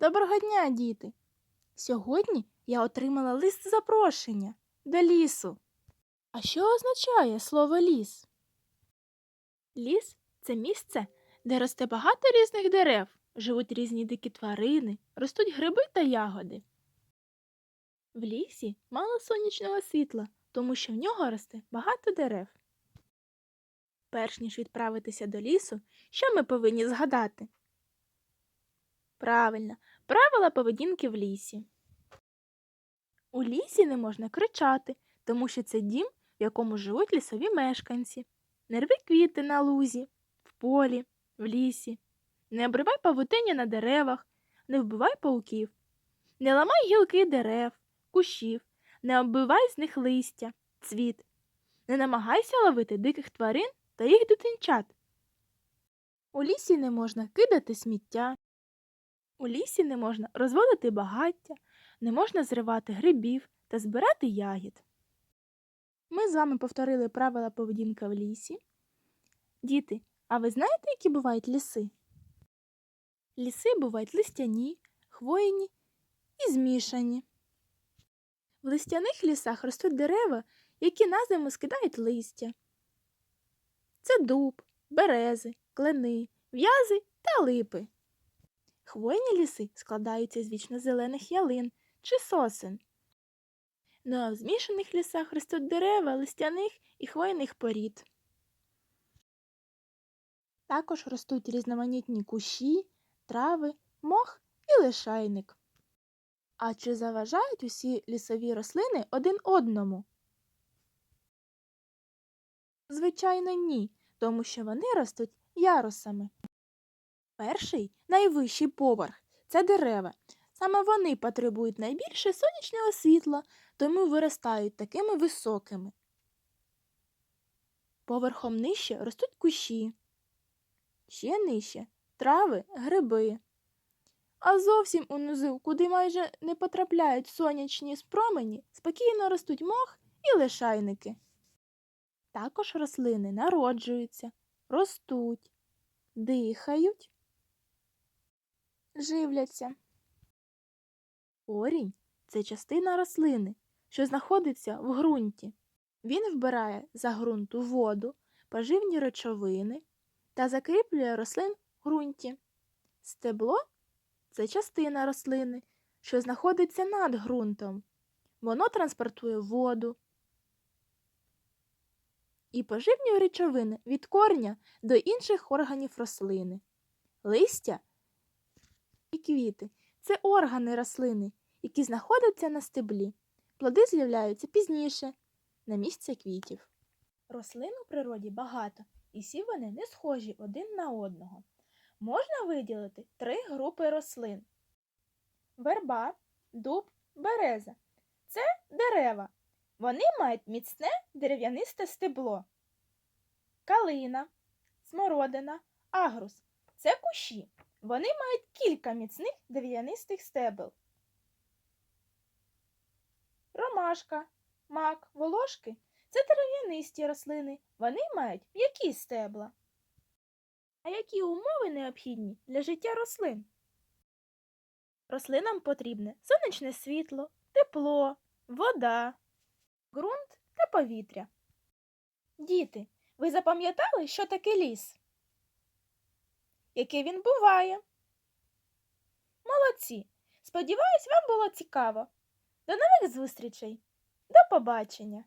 Доброго дня, діти! Сьогодні я отримала лист запрошення до лісу. А що означає слово ліс? Ліс це місце, де росте багато різних дерев, живуть різні дикі тварини, ростуть гриби та ягоди. В лісі мало сонячного світла, тому що в нього росте багато дерев. Перш ніж відправитися до лісу, що ми повинні згадати? Правильно, правила поведінки в лісі. У лісі не можна кричати, тому що це дім, в якому живуть лісові мешканці. Не рви квіти на лузі, в полі, в лісі. Не обривай павутиння на деревах, не вбивай пауків. Не ламай гілки дерев, кущів, не оббивай з них листя, цвіт. Не намагайся ловити диких тварин та їх дитинчат. У лісі не можна кидати сміття. У лісі не можна розводити багаття, не можна зривати грибів та збирати ягід. Ми з вами повторили правила поведінки в лісі. Діти, а ви знаєте, які бувають ліси? Ліси бувають листяні, хвойні і змішані. В листяних лісах ростуть дерева, які на зиму скидають листя. Це дуб, берези, клени, в'язи та липи. Хвойні ліси складаються з вічно-зелених ялин чи сосен. Ну а в змішаних лісах ростуть дерева листяних і хвойних порід. Також ростуть різноманітні кущі, трави, мох і лишайник. А чи заважають усі лісові рослини один одному? Звичайно, ні, тому що вони ростуть ярусами. Перший найвищий поверх це дерева. Саме вони потребують найбільше сонячного світла, тому виростають такими високими. Поверхом нижче ростуть кущі, ще нижче трави, гриби. А зовсім унизу, куди майже не потрапляють сонячні промені, спокійно ростуть мох і лишайники. Також рослини народжуються, ростуть, дихають живляться. Корінь це частина рослини, що знаходиться в ґрунті. Він вбирає за ґрунту воду, поживні речовини та закріплює рослин в ґрунті. Стебло це частина рослини, що знаходиться над ґрунтом. Воно транспортує воду і поживні речовини від корня до інших органів рослини. Листя квіти це органи рослини, які знаходяться на стеблі. Плоди з'являються пізніше, на місце квітів. Рослин у природі багато, і всі вони не схожі один на одного. Можна виділити три групи рослин: верба, дуб, береза. Це дерева. Вони мають міцне дерев'янисте стебло. Калина, смородина, агрус це кущі. Вони мають кілька міцних дерев'янистих стебел. Ромашка, мак, волошки це дерев'янисті рослини. Вони мають м'які стебла. А які умови необхідні для життя рослин? Рослинам потрібне сонячне світло, тепло, вода, ґрунт та повітря. Діти, ви запам'ятали, що таке ліс? Який він буває? Молодці! Сподіваюсь, вам було цікаво. До нових зустрічей. До побачення!